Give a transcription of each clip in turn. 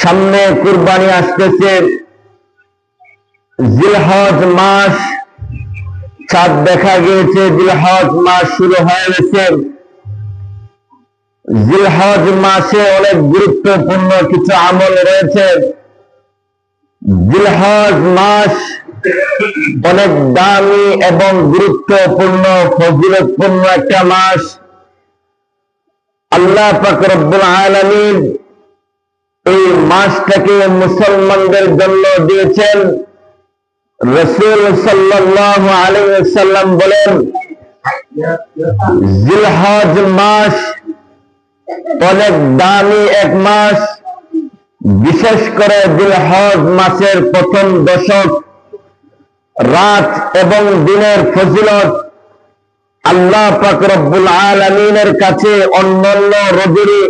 সামনে কুরবানি আসতেছে। জিলহজ মাস চাঁদ দেখা গিয়েছে, জিলহজ মাস শুরু হয়ে গেছে। জিলহজ মাসে অনেক গুরুত্বপূর্ণ কিছু আমল রয়েছে। জিলহজ মাস অনেক দামি এবং গুরুত্বপূর্ণ, ফজিলতপূর্ণ একটা মাস। আল্লাহ পাক রব্বুল এই মাসটাকে মুসলমানদের জন্য দিয়েছেন রসুল সাল্লাল্লাহু আলাইহি ওয়াসাল্লাম বলেন, জিলহজ মাস অনেক দামি এক মাস, বিশেষ করে জিলহজ মাসের প্রথম দশক, রাত এবং দিনের ফজিলত, আল্লাহ পাক রব্বুল আলামিনের কাছে অন্যান্য রজনী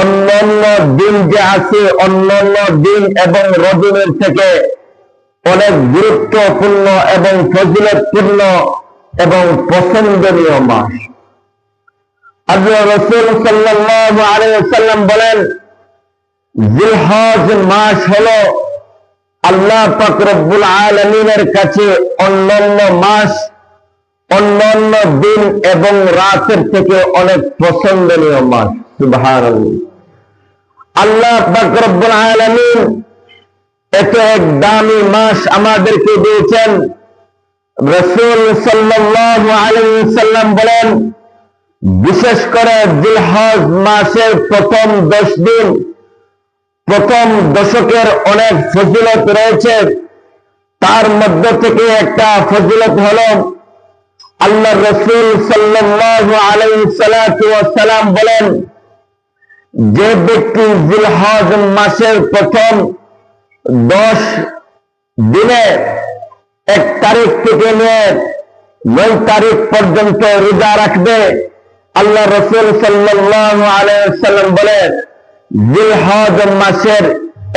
অন্যান্য দিন যে আছে, অন্যান্য দিন এবং রজনীর থেকে অনেক গুরুত্বপূর্ণ এবং ফজিলতপূর্ণ এবং পছন্দনীয় মাস। আল্লাহ কাছে অন্যান্য মাস, অন্যান্য দিন এবং রাতের থেকে অনেক পছন্দনীয় মাস। সুবহানাল্লাহ। আল্লাহ পাক রব্বুল এত এক দামি মাস আমাদেরকে দিয়েছেন। রসুল সাল্লাম বলেন, বিশেষ করে জিলহজ মাসের প্রথম দশ দিন, প্রথম দশকের অনেক ফজিলত রয়েছে। তার মধ্য থেকে একটা ফজিলত হল, আল্লাহ রসুল সাল্লাতু বলেন যে ব্যক্তি জিলহজ মাসের প্রথম দশ দিনে এক তারিখ থেকে নিয়ে নয় তারিখ পর্যন্ত রোজা রাখবে, আল্লাহ রসুল সাল্লাম বলেন জিলহজ মাসের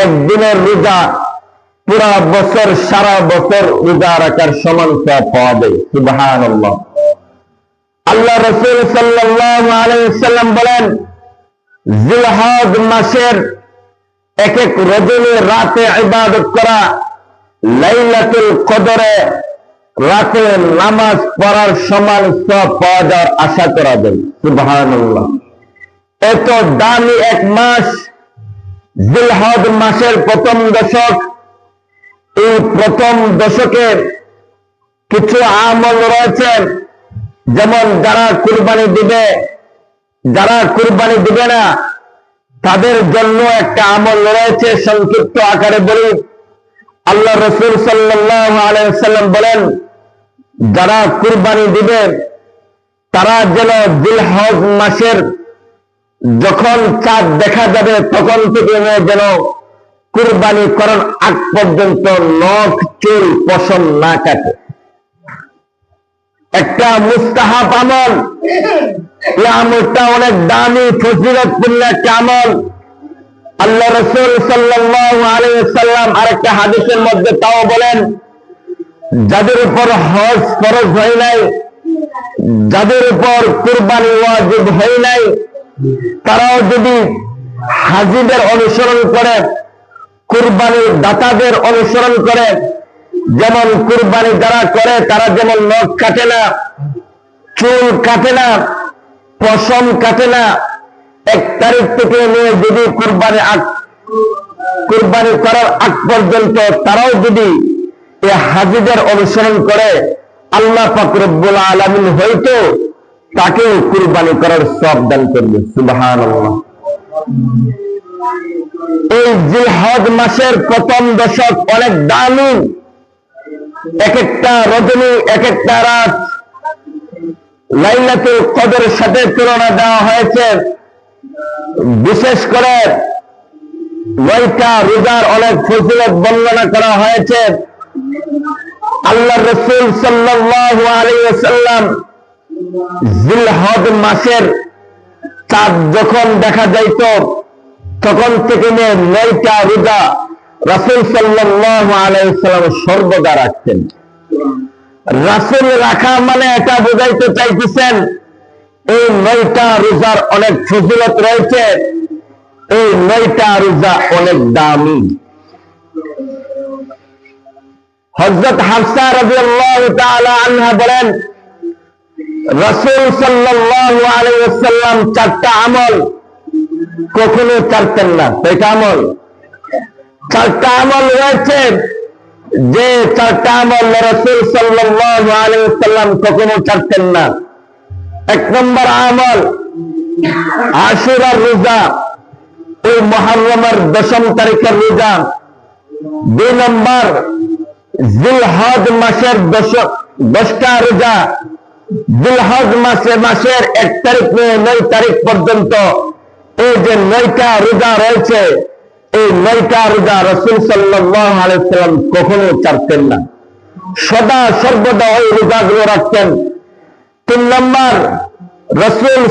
একদিনের রোজা পুরা বছর, সারা বছর রোজা রাখার সমান পাওয়া যায়। সুবাহান আল্লাহ রসুল সাল্লাম বলেন জিলহজ মাসের এক এক রজনী রাতে ইবাদত করা, লাইলাতুল কদরে রাতে নামাজ পড়ার সমান সব পাওয়া যাওয়ার আশা করা যায়। সুবহানাল্লাহ। এত দামি এক মাস জিলহদ মাসের প্রথম দশক, এই প্রথম দশকের কিছু আমল রয়েছে, যেমন যারা কুরবানি দিবে যারা কুরবানি দিবে না, তাদের জন্য একটা আমল রয়েছে সংক্ষিপ্ত আকারে বলি। আল্লাহ রসুল আলাইসাল্লাম বলেন, যারা কুরবানি দিবে, তারা যেন দিলহজ মাসের যখন চাঁদ দেখা যাবে, তখন থেকে যেন কুরবানি করার আগ পর্যন্ত নখ, চুল, পশম না কাটে। একটা মুস্তাহাব আমল অনেক দামি, ফজিলতপূর্ণ একটা আমল। আল্লাহ রসুল আরেকটা হাদিসের মধ্যে তাও বলেন, যাদের উপর হজ ফরজ হয় নাই, যাদের উপর কুরবানি ওয়াজিব হয় নাই, তারাও যদি হাজিদের অনুসরণ করে, কুরবানির দাতাদের অনুসরণ করে, যেমন কুরবানি যারা করে, তারা যেমন নখ কাটে না চুল কাটে না, পশম কাটে না। এক তারিখ থেকে নিয়ে যদি কুরবানি আগ কুরবানি করার আগ পর্যন্ত তারাও যদি এই হাজিদের অনুসরণ করে, আল্লাহ ফাকরুল আলমিন হয়তো তাকেও কুরবানি করার সব দান করবে। সুবাহান এই জিলহজ মাসের প্রথম দশক অনেক দামি। এক একটা রজনী, এক একটা রাত লাইলাতুল কদরের সাথে তুলনা দেওয়া হয়েছে। বিশেষ করে রোজার অনেক ফজিলত বর্ণনা করা হয়েছে। আল্লাহ রসুল সাল্লাল্লাহু আলাইহি ওয়াসাল্লাম মাসের চাঁদ যখন দেখা যাইত, তখন থেকে নিয়ে নয়টা রোজা রাসুল সাল্লাল্লাহু সর্বদা রাখতেন। রাসুল রাখা মানে এটা বোঝাইতে চাইতেছেন, এই নয়টা রোজার অনেক ফজিলত রয়েছে, এই নয়টা রোজা অনেক দামি। হজরত হাফসা রাজি আল্লাহ আনহা বলেন, রসুল ওয়াসাল্লাম চারটা আমল কখনো ছাড়তেন না। কয়টা আমল? চারটা আমল রয়েছে যে চারটা আমল রসুল ওয়াসাল্লাম কখনো ছাড়তেন না। এক নম্বর আমল আশুরার রোজা, ওই মহরমের দশম তারিখের রোজা। দুই নম্বর, জিলহজ মাসের দশ, দশটা রোজা। জিলহজ মাসে মাসের এক তারিখ নয় তারিখ পর্যন্ত এই যে নয়টা রোজা রয়েছে এই নয়টা রোজা রসুল আলাইসাল্লাম কখনো ছাড়তেন না। সদা সর্বদা ওই রোজাগুলো রাখতেন। তিন নম্বর, রসুল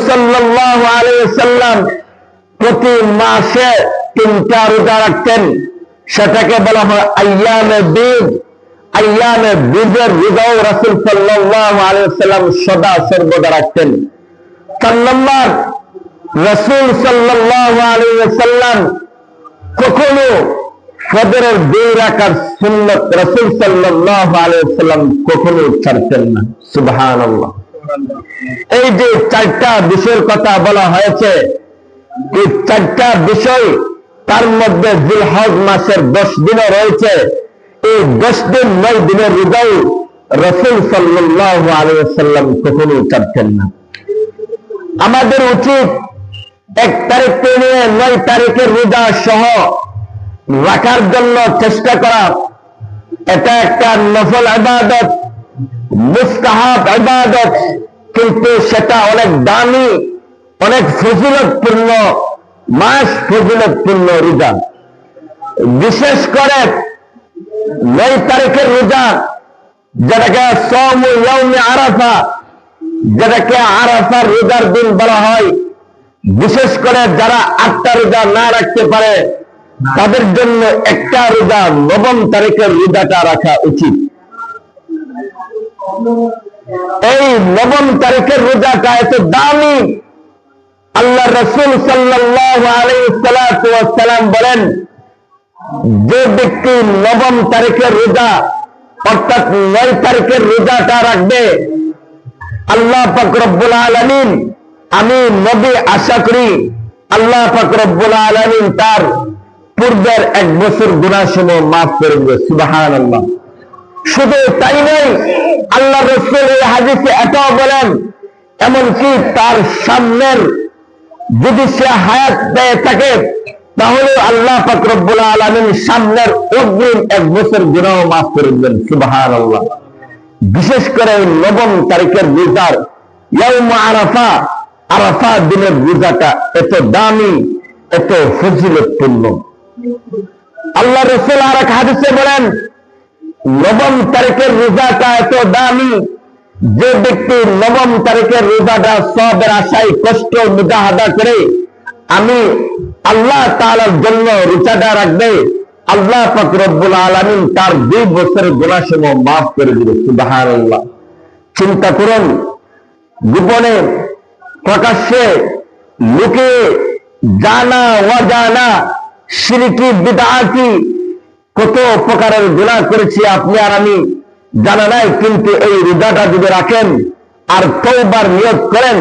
আলাইসাল্লাম প্রতি মাসে তিনটা রোজা রাখতেন। সেটাকে বলা হয় আয়ামে বীজ। আয়ামে বীজের রোজাও রসুল সাল্লাহ আলাইসাল্লাম সদা সর্বদা রাখতেন। চার নম্বর, রসুল আলাইসাল্লাম কখনো ফজরের দুই রাখার সুন্নত রসুল সাল্লাহ আলাইসাল্লাম কখনো ছাড়তেন না। সুবহান এই যে চারটা বিষয়ের কথা বলা হয়েছে, এই চারটা বিষয় তার মধ্যে জিলহজ মাসের দশ দিনও রয়েছে। এই দশ দিন, নয় দিনের রোজাও রসুল সাল্লাহ আলিয়াল্লাম কখনো চাচ্ছেন না। আমাদের উচিত এক তারিখ নিয়ে নয় তারিখের রোজা সহ রাখার জন্য চেষ্টা করা। এটা একটা নফল আবাদত মুস্তাহাব আবাদত কিন্তু সেটা অনেক দামি, অনেক ফজিলতপূর্ণ, মাস ফজিলতপূর্ণ রোজা। বিশেষ করে নয় তারিখের রোজা, যেটাকে সম আরাফা, যেটাকে আরাফার রোজার দিন বলা হয় বিশেষ করে যারা আটটা রোজা না রাখতে পারে, তাদের জন্য একটা রোজা নবম তারিখের রোজাটা রাখা উচিত। এই নবম তারিখের রোজাটা এত দামি। আল্লাহ রসুল সাল্লাম বলেন, যে ব্যক্তি নবম তারিখের রোজা অর্থাৎ নয় তারিখের রোজাটা রাখবে, আল্লাহ ফকরবুল আলমিন আমি নবী আশা করি আল্লাহ ফকরবুল আলমিন তার পূর্বের এক বছর গুণাসমূহ মাফ করে দেবে সুবাহান আল্লাহ শুধু তাই নয়, আল্লাহ রসুল হাদিসে এটাও বলেন, এমনকি তার সামনের যদি সে হায়াত পেয়ে থাকে, তাহলে আল্লাহ ফকরবুল আলমিন সামনের অগ্রিম এক বছর গুণাও মাফ করে দেবেন সুবাহান আল্লাহ বিশেষ করে নবম তারিখের রোজার আরাফা আরাফা দিনের রোজাটা এত দামি, এত ফজিলতপূর্ণ আল্লাহ রসুল আর এক হাদিসে বলেন, নবম তারিখের রোজাটা এত দামি যে ব্যক্তি নবম তারিখের রোজাটা সবের আশায় কষ্ট মুজাহাদা করে আমি আল্লাহ তালার জন্য রোজাটা রাখবে, আল্লাহ ফকরবুল আলমিন তার দুই বছরের গোলাসমূহ মাফ করে দিবে আল্লাহ চিন্তা করুন, গোপনে প্রকাশ্যে লুকে জানা, অজানা সিরিকি, বিদাতি কত প্রকারের গুণা করেছি আপনি আর আমি জানা নাই, কিন্তু এই রোজাটা যদি রাখেন আর তৌবার নিয়োগ করেন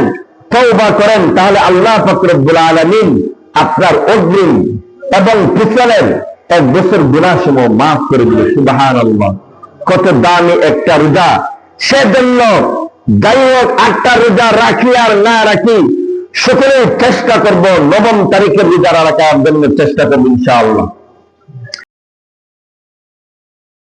তৌবা করেন, তাহলে আল্লাহ ফকরবুল আলমিন আপনার অগ্রিম এবং পিছনের এক বছর গুণাসমূহ মাফ করে সুবাহান আল্লাহ কত দামি একটা রোজা। সেজন্য যাই হোক আটটা রোজা রাখি আর না রাখি, সকলেই চেষ্টা করব নবম তারিখের রোজা রাখার জন্য চেষ্টা করব ইনশাআল্লাহ।